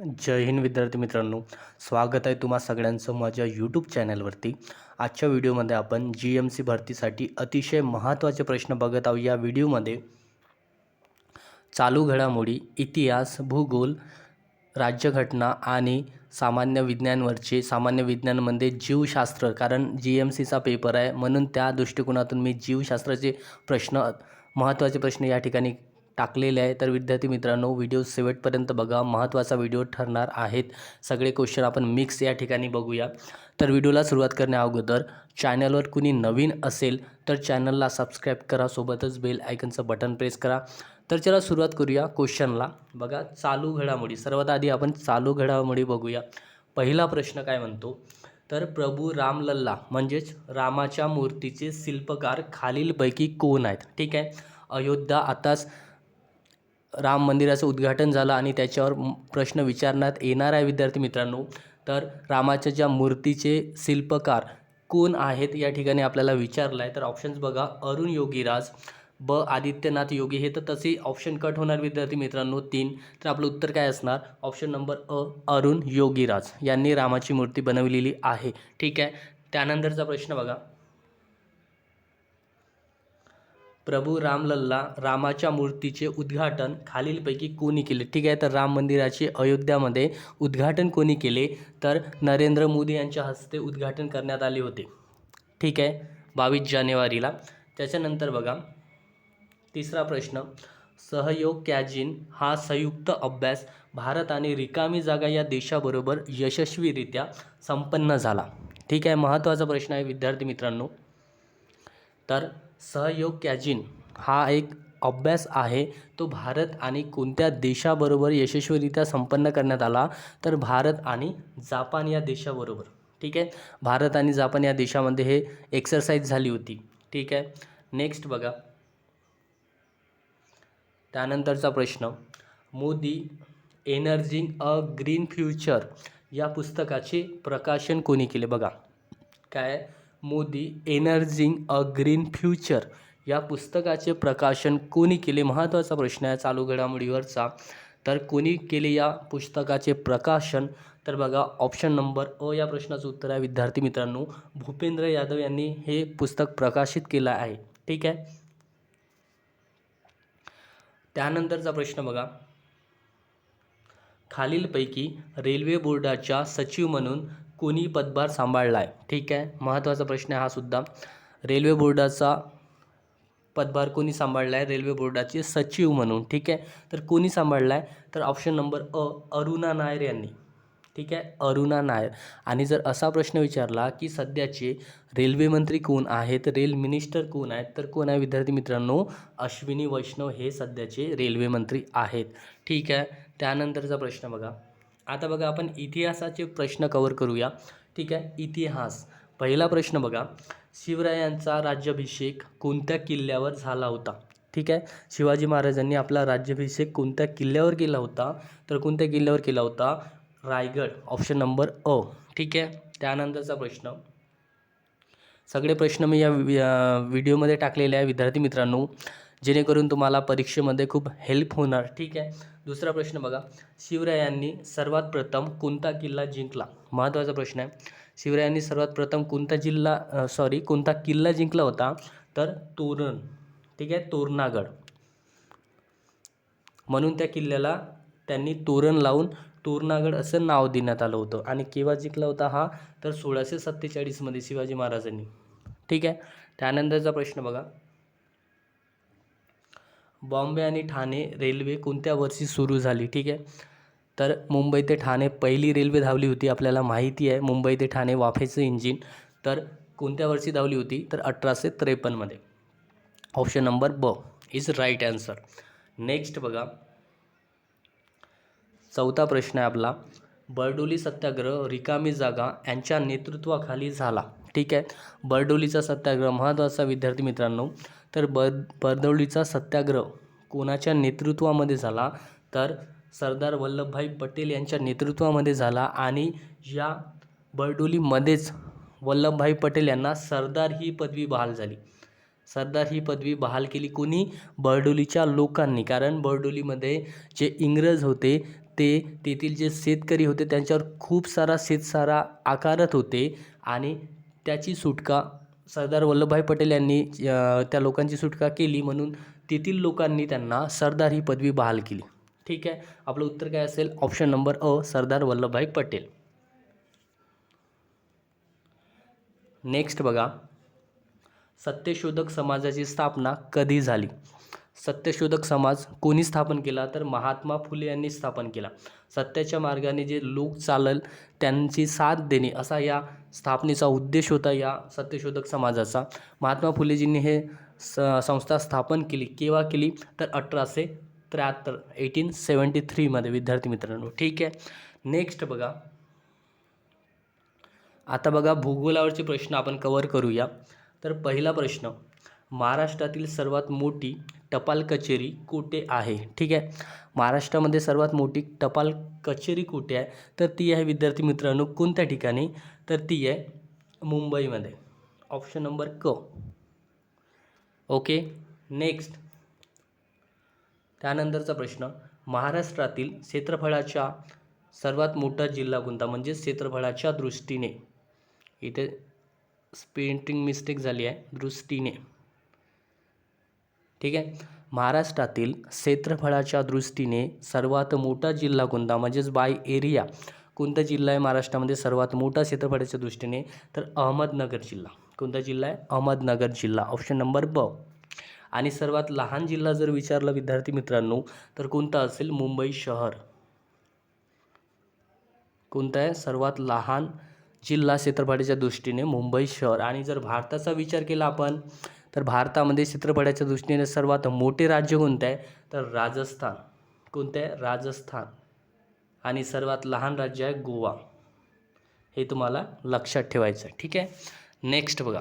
जय हिंद विद्यार्थी मित्रांनो. स्वागत आहे तुम्हा सगळ्यांचं माझ्या यूट्यूब चॅनलवरती आजच्या व्हिडिओमध्ये आपण जी एम सी भरतीसाठी अतिशय महत्त्वाचे प्रश्न बघत आहोत. या व्हिडिओमध्ये चालू घडामोडी इतिहास भूगोल राज्यघटना आणि सामान्य विज्ञानवरचे सामान्य विज्ञानमध्ये जीवशास्त्र कारण जी एम सीचा पेपर आहे. म्हणून त्या दृष्टिकोनातून मी जीवशास्त्राचे प्रश्न महत्त्वाचे प्रश्न या ठिकाणी टाकलेले आहे. तर विद्यार्थी मित्रांनो व्हिडिओ शेवटपर्यंत बघा. महत्त्वाचा व्हिडिओ ठरणार आहेत. सगळे क्वेश्चन आपण मिक्स या ठिकाणी बघूया. तर व्हिडिओला सुरुवात करण्या अगोदर चॅनलवर कुणी नवीन असेल तर चॅनलला सबस्क्राईब करा. सोबतच बेल आयकनचं बटन प्रेस करा. तर चला सुरुवात करूया क्वेश्चनला बघा चालू घडामोडी. सर्वात आधी आपण चालू घडामोडी बघूया. पहिला प्रश्न काय म्हणतो? तर प्रभू रामलल्ला म्हणजेच रामाच्या मूर्तीचे शिल्पकार खालीलपैकी कोण आहेत? ठीक आहे. अयोध्या आताच राम मंदिराचं उद्घाटन झालं आणि त्याच्यावर प्रश्न विचारण्यात येणार आहे विद्यार्थी मित्रांनो. तर रामाच्या ज्या मूर्तीचे शिल्पकार कोण आहेत या ठिकाणी आपल्याला विचारलं आहे. तर ऑप्शन्स बघा अरुण योगीराज ब. आदित्यनाथ योगी. हे तर तसे ऑप्शन कट होणार विद्यार्थी मित्रांनो तीन. तर आपलं उत्तर काय असणार? ऑप्शन नंबर अ अरुण योगीराज यांनी रामाची मूर्ती बनवलेली आहे. ठीक आहे? त्यानंतरचा प्रश्न बघा. प्रभू रामलल्ला रामाच्या मूर्तीचे उद्घाटन खालीलपैकी कोणी केले? ठीक आहे तर राम मंदिराचे अयोध्यामध्ये उद्घाटन कोणी केले? तर नरेंद्र मोदी यांच्या हस्ते उद्घाटन करण्यात आले होते. ठीक आहे बावीस जानेवारीला. त्याच्यानंतर बघा तिसरा प्रश्न. सहयोग कॅजिन हा संयुक्त अभ्यास भारत आणि रिकामी जागा या देशाबरोबर यशस्वीरित्या संपन्न झाला. ठीक आहे महत्त्वाचा प्रश्न आहे विद्यार्थी मित्रांनो. तर सहयोग कॅजिन हा एक अभ्यास आहे. तो भारत आणि कोणत्या देशाबरोबर यशस्वीरित्या संपन्न करण्यात आला? तर भारत आणि जापान या देशाबरोबर. ठीक आहे? भारत आणि जापान या देशामध्ये हे एक्सरसाइज झाली होती. ठीक आहे? नेक्स्ट बघा. त्यानंतरचा प्रश्न. Modi energising a green future या पुस्तकाचे प्रकाशन कोणी केले? बघा. काय Modi energising a green future या पुस्तकाचे प्रकाशन कोणी केले? महत्त्वाचा प्रश्न आहे चालू घडामोडीवरचा. तर कोणी केले या पुस्तकाचे प्रकाशन? तर बघा ऑप्शन नंबर अ या प्रश्नाचं उत्तर आहे. विद्यार्थी मित्रांनो भूपेंद्र यादव यांनी हे पुस्तक प्रकाशित केलं आहे. ठीक आहे? त्यानंतरचा प्रश्न बघा. खालीलपैकी रेल्वे बोर्डाच्या सचिव म्हणून कोणी पदभार सांभाळला आहे ठीक आहे? महत्त्वाचा प्रश्न आहे हा सुद्धा. रेल्वे बोर्डाचा पदभार कोणी सांभाळला आहे रेल्वे बोर्डाचे सचिव म्हणून. ठीक आहे? तर कोणी सांभाळला आहे तर ऑप्शन नंबर अ अरुणा नायर यांनी. ठीक आहे? अरुणा नायर. आणि जर असा प्रश्न विचारला की सध्याचे रेल्वे मंत्री कोण आहेत? रेल मिनिस्टर कोण आहेत? तर कोण आहे विद्यार्थी मित्रांनो? अश्विनी वैष्णव हे सध्याचे रेल्वे मंत्री आहेत. ठीक आहे? त्यानंतरचा प्रश्न बघा. आता बघा आपण इतिहासाचे प्रश्न कवर करूया. ठीक आहे? इतिहास. पहिला प्रश्न बघा. शिवरायांचा राज्याभिषेक कोणत्या किल्ल्यावर झाला होता? ठीक आहे? शिवाजी महाराजांनी आपला राज्याभिषेक कोणत्या किल्ल्यावर केला होता? तर कोणत्या किल्ल्यावर केला होता? रायगड. ऑप्शन नंबर अ ठीक आहे? त्यानंतरचा प्रश्न. सगळे प्रश्न मी या व्हिडिओमध्ये टाकलेले आहे. विद्यार्थी मित्रांनो जेणेकरून तुम्हाला परीक्षेमध्ये खूप हेल्प होणार. ठीक आहे? दुसरा प्रश्न बघा. शिवरायांनी सर्वात प्रथम कोणता किल्ला जिंकला? महत्त्वाचा प्रश्न आहे. शिवरायांनी सर्वात प्रथम कोणता जिल्हा सॉरी कोणता किल्ला जिंकला होता? तर तोरण. ठीक आहे? तोरणागड. म्हणून त्या किल्ल्याला त्यांनी तोरण लावून तोरणागड असं नाव देण्यात आलं होतं. आणि केव्हा जिंकला होता हा? तर सोळाशे सत्तेचाळीसमध्ये शिवाजी महाराजांनी. ठीक आहे? त्यानंतरचा प्रश्न बघा. बॉम्बे आणि ठाणे रेल्वे कोणत्या वर्षी सुरू झाली? ठीक आहे. तर मुंबई ते ठाणे पहिली रेल्वे धावली होती आपल्याला माहिती आहे. मुंबई ते ठाणे वाफेचं इंजिन तर कोणत्या वर्षी धावली होती? तर अठराशे त्रेपन्नमध्ये. ऑप्शन नंबर ब इज राईट ॲन्सर नेक्स्ट बघा. चौथा प्रश्न आहे आपला. बरडोली सत्याग्रह रिकामी जागा यांच्या नेतृत्वाखाली झाला. ठीक आहे? बरडोलीचा सत्याग्रह महत्त्वाचा विद्यार्थी मित्रांनो तर बर बरडोलीचा सत्याग्रह कोणाच्या नेतृत्वामध्ये झाला? तर सरदार वल्लभभाई पटेल यांच्या नेतृत्वामध्ये झाला आणि या बरडोलीमध्येच वल्लभभाई पटेल यांना सरदार ही पदवी बहाल झाली. सरदार ही पदवी बहाल केली कोणी? बरडोलीच्या लोकांनी. कारण बरडोलीमध्ये जे इंग्रज होते ते तेथील जे शेतकरी होते त्यांच्यावर खूप सारा शेतसारा आकारत होते आणि त्याची सुटका सरदार वल्लभभाई पटेल यांनी त्या लोकांची सुटका केली म्हणून तेथील लोकांनी त्यांना सरदार ही पदवी बहाल केली. ठीक आहे? आपलं उत्तर काय असेल? ऑप्शन नंबर अ सरदार वल्लभभाई पटेल. नेक्स्ट बघा. सत्यशोधक समाजाची स्थापना कधी झाली? सत्यशोधक समाज कोणी स्थापन केला? तर महात्मा फुले यांनी स्थापन केला. सत्याच्या मार्गाने जे लोक चालल त्यांची साथ देणे असा या स्थापनेचा उद्देश होता या सत्यशोधक समाजाचा. महात्मा फुलेजींनी हे स संस्था स्थापन केली. केव्हा केली? तर अठराशे त्र्याहत्तर एटीन सेवन्टी थ्रीमध्ये विद्यार्थी मित्रांनो ठीक आहे. नेक्स्ट बघा. आता बघा भूगोलावरचे प्रश्न आपण कवर करूया. तर पहिला प्रश्न महाराष्ट्रातील सर्वात मोठी टपाल कचेरी कुठे आहे? ठीक आहे. महाराष्ट्रामध्ये सर्वात मोठी टपाल कचेरी कुठे आहे? तर ती आहे विद्यार्थी मित्रांनो कोणत्या ठिकाणी? तर ती आहे मुंबईमध्ये. ऑप्शन नंबर क ओके नेक्स्ट त्यानंतरचा प्रश्न. महाराष्ट्रातील क्षेत्रफळाच्या सर्वात मोठा जिल्हा कोणता? म्हणजे क्षेत्रफळाच्या दृष्टीने. इथे स्पेंटिंग मिस्टेक झाली आहे. दृष्टीने. ठीक आहे? महाराष्ट्रातील क्षेत्रफळाच्या दृष्टीने सर्वात मोठा जिल्हा कोणता? म्हणजेच बाय एरिया कोणता जिल्हा आहे महाराष्ट्रामध्ये सर्वात मोठा क्षेत्रफळाच्या दृष्टीने? तर अहमदनगर जिल्हा. कोणता जिल्हा आहे? अहमदनगर जिल्हा. ऑप्शन नंबर ब आणि सर्वात लहान जिल्हा जर विचारला विद्यार्थी मित्रांनो तर कोणता असेल? मुंबई शहर. कोणता आहे? सर्वात लहान जिल्हा क्षेत्रफळाच्या दृष्टीने मुंबई शहर. आणि जर भारताचा विचार केला आपण तर भारतामध्ये चित्रपटाच्या दृष्टीने सर्वात मोठे राज्य कोणते आहे? तर राजस्थान. कोणते? आहे राजस्थान. आणि सर्वात लहान राज्य आहे गोवा. हे तुम्हाला लक्षात ठेवायचं आहे. ठीक आहे? नेक्स्ट बघा.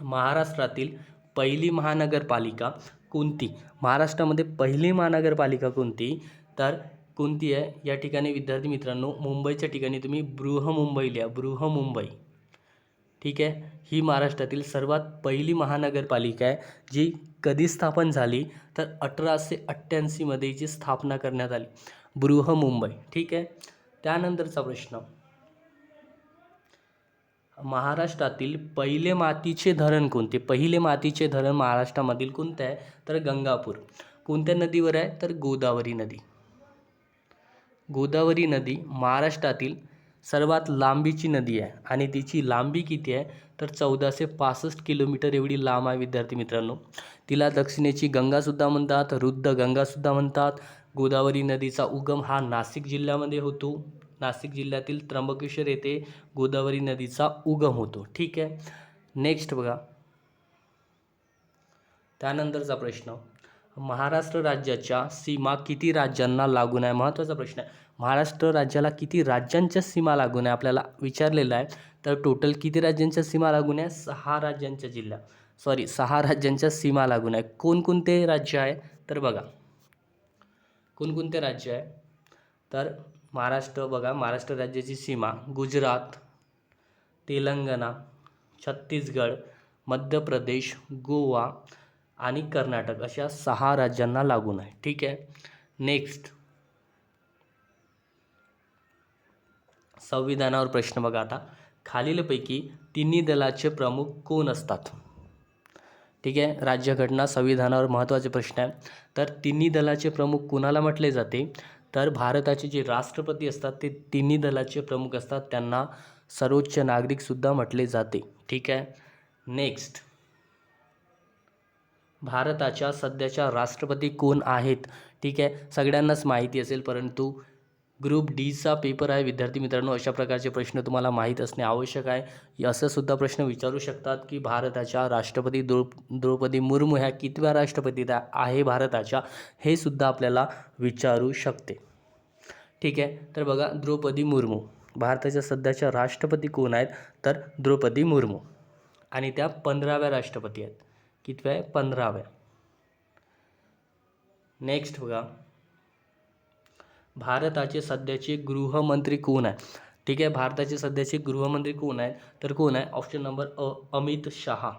महाराष्ट्रातील पहिली महानगरपालिका कोणती? महाराष्ट्रामध्ये पहिली महानगरपालिका कोणती? तर कोणती आहे? या ठिकाणी विद्यार्थी मित्रांनो मुंबईच्या ठिकाणी तुम्ही बृहमुंबई लिहा. बृहमुंबई. ठीक आहे? ही महाराष्ट्रातील सर्वात पहिली महानगरपालिका आहे जी कधी स्थापन झाली? तर अठराशे अठ्ठ्याऐंशीमध्ये हिची स्थापना करण्यात आली बृहमुंबई ठीक आहे? त्यानंतरचा प्रश्न. महाराष्ट्रातील पहिले मातीचे धरण कोणते? पहिले मातीचे धरण महाराष्ट्रामधील कोणते आहे? तर गंगापूर. कोणत्या नदीवर आहे? तर गोदावरी नदी. गोदावरी नदी महाराष्ट्रातील सर्वात लांबीची नदी आहे आणि तिची लांबी किती आहे? तर चौदाशे पासष्ट किलोमीटर एवढी लांब आहे विद्यार्थी मित्रांनो. तिला दक्षिणेची गंगासुद्धा म्हणतात रुद्ध गंगासुद्धा म्हणतात. गोदावरी नदीचा उगम हा नाशिक जिल्ह्यामध्ये होतो. नाशिक जिल्ह्यातील त्र्यंबकेश्वर येथे गोदावरी नदीचा उगम होतो. ठीक आहे? नेक्स्ट बघा. त्यानंतरचा प्रश्न. महाराष्ट्र राज्याच्या सीमा किती राज्यांना लागून आहे? महत्त्वाचा प्रश्न आहे. महाराष्ट्र राज्याला किती राज्यांच्या सीमा लागून आहे आपल्याला विचारलेलं आहे. तर टोटल किती राज्यांच्या सीमा लागून आहे? सहा राज्यांच्या जिल्ह्या. सॉरी सहा राज्यांच्या सीमा लागून आहे. कोणकोणते राज्य आहे? तर बघा. कोणकोणते राज्य आहे? तर महाराष्ट्र बघा. महाराष्ट्र राज्याची सीमा गुजरात तेलंगणा छत्तीसगड मध्य प्रदेश गोवा आणि कर्नाटक अशा सहा राज्यांना लागून आहे. ठीक आहे? नेक्स्ट संविधानावर प्रश्न बघा आता. खालीलपैकी तिन्ही दलाचे प्रमुख कोण असतात? ठीक आहे? राज्यघटना संविधानावर महत्त्वाचे प्रश्न आहे. तर तिन्ही दलाचे प्रमुख कुणाला म्हटले जाते? तर भारताचे जे राष्ट्रपती असतात ते तिन्ही दलाचे प्रमुख असतात. त्यांना सर्वोच्च नागरिकसुद्धा म्हटले जाते. ठीक आहे? नेक्स्ट भारताच्या सध्याच्या राष्ट्रपती कोण आहेत? ठीक आहे. सगळ्यांनाच माहिती असेल परंतु ग्रुप डीचा पेपर आहे. विद्यार्थी मित्रांनो अशा प्रकारचे प्रश्न तुम्हाला माहीत असणे आवश्यक आहे. असं सुद्धा प्रश्न विचारू शकतात की भारताच्या राष्ट्रपती द्रौ द्रौपदी मुर्मू ह्या कितव्या राष्ट्रपती त्या आहे भारताच्या हे सुद्धा आपल्याला विचारू शकते. ठीक आहे. तर बघा द्रौपदी मुर्मू. भारताच्या सध्याच्या राष्ट्रपती कोण आहेत? तर द्रौपदी मुर्मू. आणि त्या पंधराव्या राष्ट्रपती आहेत. कितव्या आहे? पंधराव्या. नेक्स्ट बघा. भारताचे सध्याचे गृहमंत्री कोण आहे ठीक आहे भारताचे सध्याचे गृहमंत्री कोण आहे तर कोण आहे? ऑप्शन नंबर अ अमित शहा.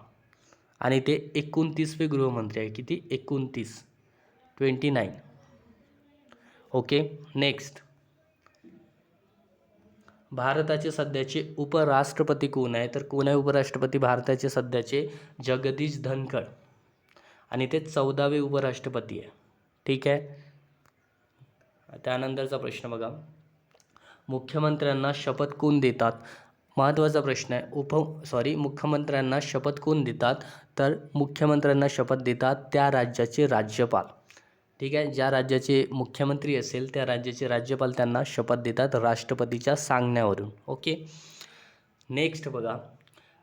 आणि ते एकोणतीसवे गृहमंत्री आहे. किती? एकोणतीस. ट्वेंटी नाईन ओके नेक्स्ट भारताचे सध्याचे उपराष्ट्रपती कोण आहे? तर कोण आहे उपराष्ट्रपती? भारताचे सध्याचे जगदीश धनखड. आणि ते चौदावे उपराष्ट्रपती आहे. ठीक आहे? त्यानंतरचा प्रश्न बघा. मुख्यमंत्र्यांना शपथ कोण देतात? महत्त्वाचा प्रश्न आहे. उप सॉरी मुख्यमंत्र्यांना शपथ कोण देतात? तर मुख्यमंत्र्यांना शपथ देतात त्या राज्याचे राज्यपाल. ठीक आहे ज्या राज्याचे मुख्यमंत्री असेल त्या राज्याचे राज्यपाल त्यांना शपथ देतात राष्ट्रपतीच्या सांगण्यावरून. ओके? नेक्स्ट बघा.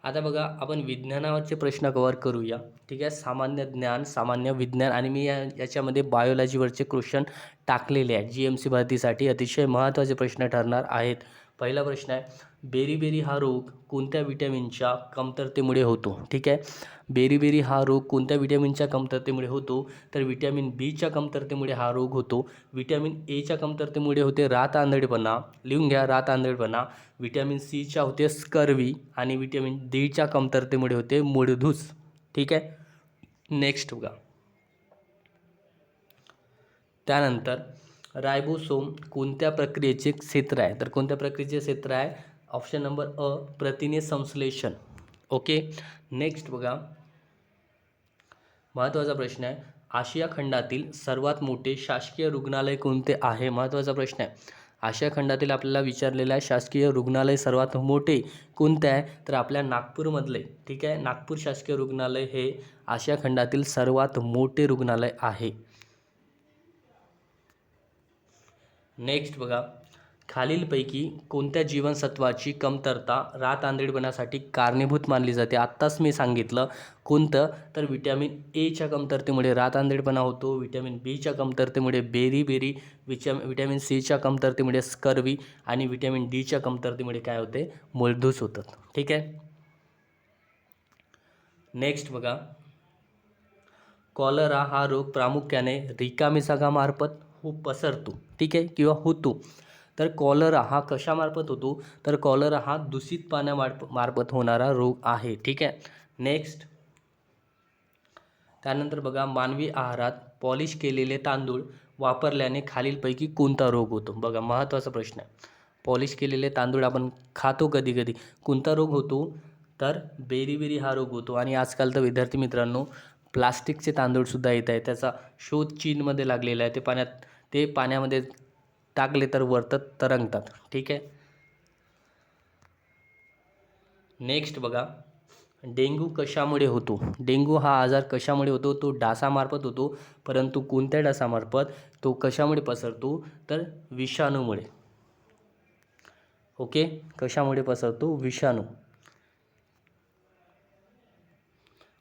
आता बघा आपण विज्ञानावरचे प्रश्न कवर करूया. ठीक आहे सामान्य ज्ञान सामान्य विज्ञान आणि मी या याच्यामध्ये बायोलॉजीवरचे क्वेश्चन टाकलेले आहेत. जी एम सी भरतीसाठी अतिशय महत्त्वाचे प्रश्न ठरणार आहेत. पहिला प्रश्न आहे बेरीबेरी हा रोग कोणत्या विटॅमिनच्या कमतरतेमुळे होतो? ठीक आहे? बेरीबेरी हा रोग कोणत्या विटॅमिनच्या कमतरतेमुळे होतो? तर विटॅमिन बीच्या कमतरतेमुळे हा रोग होतो. विटॅमिन एच्या कमतरतेमुळे होते रात आंधळेपणा. लिहून घ्या रात आंधळेपणा. विटॅमिन सीच्या होते स्कर्वी आणि विटॅमिन डीच्या कमतरतेमुळे होते मूळधूस. ठीक आहे? नेक्स्ट बघा. त्यानंतर रायबोसोम कोणत्या प्रक्रियेचे क्षेत्र आहे? तर कोणत्या प्रक्रियेचे क्षेत्र आहे? ऑप्शन नंबर अ प्रथिने संश्लेषण. ओके? नेक्स्ट बघा. महत्त्वाचा प्रश्न आहे. आशिया खंडातील सर्वात मोठे शासकीय रुग्णालय कोणते आहे? महत्त्वाचा प्रश्न आहे. आशिया खंडातील आपल्याला विचारलेलं आहे शासकीय रुग्णालय सर्वात मोठे कोणते आहे? तर आपल्या नागपूरमधले. ठीक आहे? नागपूर शासकीय रुग्णालय हे आशिया खंडातील सर्वात मोठे रुग्णालय आहे. नेक्स्ट बघा. खालीलपैकी कोणत्या जीवनसत्वाची कमतरता रात आंधळेपणासाठी कारणीभूत मानली जाते? आत्ताच मी सांगितलं कोणतं? तर विटॅमिन एच्या कमतरतेमुळे रात आंधळीपणा होतो विटॅमिन बीच्या कमतरतेमुळे बेरी बेरी विचॅ विटॅमिन सीच्या कमतरतेमुळे स्कर्वी आणि विटॅमिन डीच्या कमतरतेमुळे काय होते? मूलधूस होतात. ठीक आहे? नेक्स्ट बघा. कॉलरा हा रोग प्रामुख्याने रिकामिसागामार्फत हो पसरतो. ठीक आहे? किंवा होतो. तर कॉलरा हा कशामार्फत होतो? तर कॉलरा हा दूषित पाण्यामार्फ मार्फत होणारा रोग आहे. ठीक आहे? नेक्स्ट त्यानंतर बघा मानवी आहारात पॉलिश केलेले तांदूळ वापरल्याने खालीलपैकी कोणता रोग होतो? बघा महत्त्वाचा प्रश्न आहे. पॉलिश केलेले तांदूळ आपण खातो कधी कधी. कोणता रोग होतो? तर बेरीबेरी हा रोग होतो. आणि आजकाल तर विद्यार्थी मित्रांनो प्लास्टिकचे तांदूळसुद्धा येत आहे त्याचा शोध चीनमध्ये लागलेला आहे. ते पाण्यात ते पाण्यामध्ये टाकले तर वरतात तरंगतात. ठीक आहे? नेक्स्ट बघा. डेंग्यू कशामुळे होतो? डेंग्यू हा आजार कशामुळे होतो? तो डासामार्फत होतो परंतु कोणत्या डासामार्फत? तो कशामुळे पसरतो? तर विषाणूमुळे. ओके? कशामुळे पसरतो? विषाणू.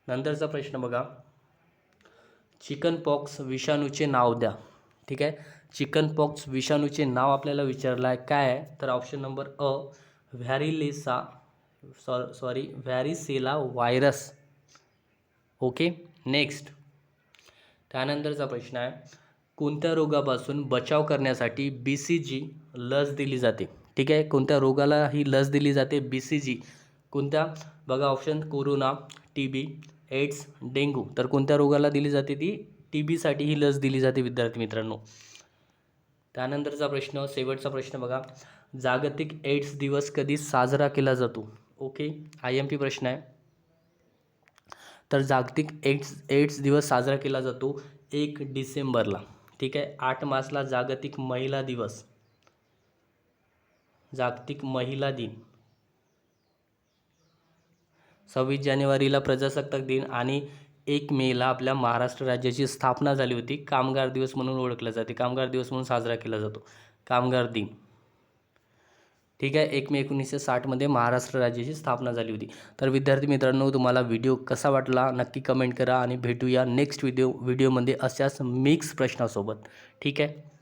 नंतरचा प्रश्न बघा. चिकन पॉक्स विषाणूचे नाव द्या. ठीक आहे? चिकन पॉक्स विषाणूचे नाव आपल्याला विचारलं आहे. काय आहे? तर ऑप्शन नंबर अ व्हॅरिलेसा सॉ sorry varicella virus okay next त्यानंतरचा प्रश्न आहे. कोणत्या रोगापासून बचाव करण्यासाठी बी सी जी लस दिली जाते? ठीक आहे? कोणत्या रोगाला ही लस दिली जाते? बी सी जी कोणत्या? बघा option corona T B AIDS dengue तर कोणत्या रोगाला दिली जाते ती? टी बीसाठी ही लस दिली जाते विद्यार्थी मित्रांनो. त्यानंतरचा प्रश्न शेवटचा प्रश्न बघा. जागतिक एड्स दिवस कधी साजरा केला जातो? ओके आय एम पी प्रश्न आहे. तर जागतिक एड्स एड्स दिवस साजरा केला जातो एक डिसेंबरला. ठीक आहे? आठ मार्चला जागतिक महिला दिवस. जागतिक महिला दिन. सव्वीस जानेवारीला प्रजासत्ताक दिन आणि एक मेला आपल्या महाराष्ट्र राज्याची स्थापना झाली होती. कामगार दिवस म्हणून ओळखला जाते. कामगार दिवस म्हणून साजरा केला जातो. कामगार दिन. ठीक आहे. एक मे एकोणीसशे साठमध्ये महाराष्ट्र राज्याची स्थापना झाली होती. तर विद्यार्थी मित्रांनो तुम्हाला व्हिडिओ कसा वाटला? नक्की कमेंट करा आणि भेटूया नेक्स्ट व्हिडिओ व्हिडिओमध्ये अशाच मिक्स प्रश्नासोबत. ठीक आहे?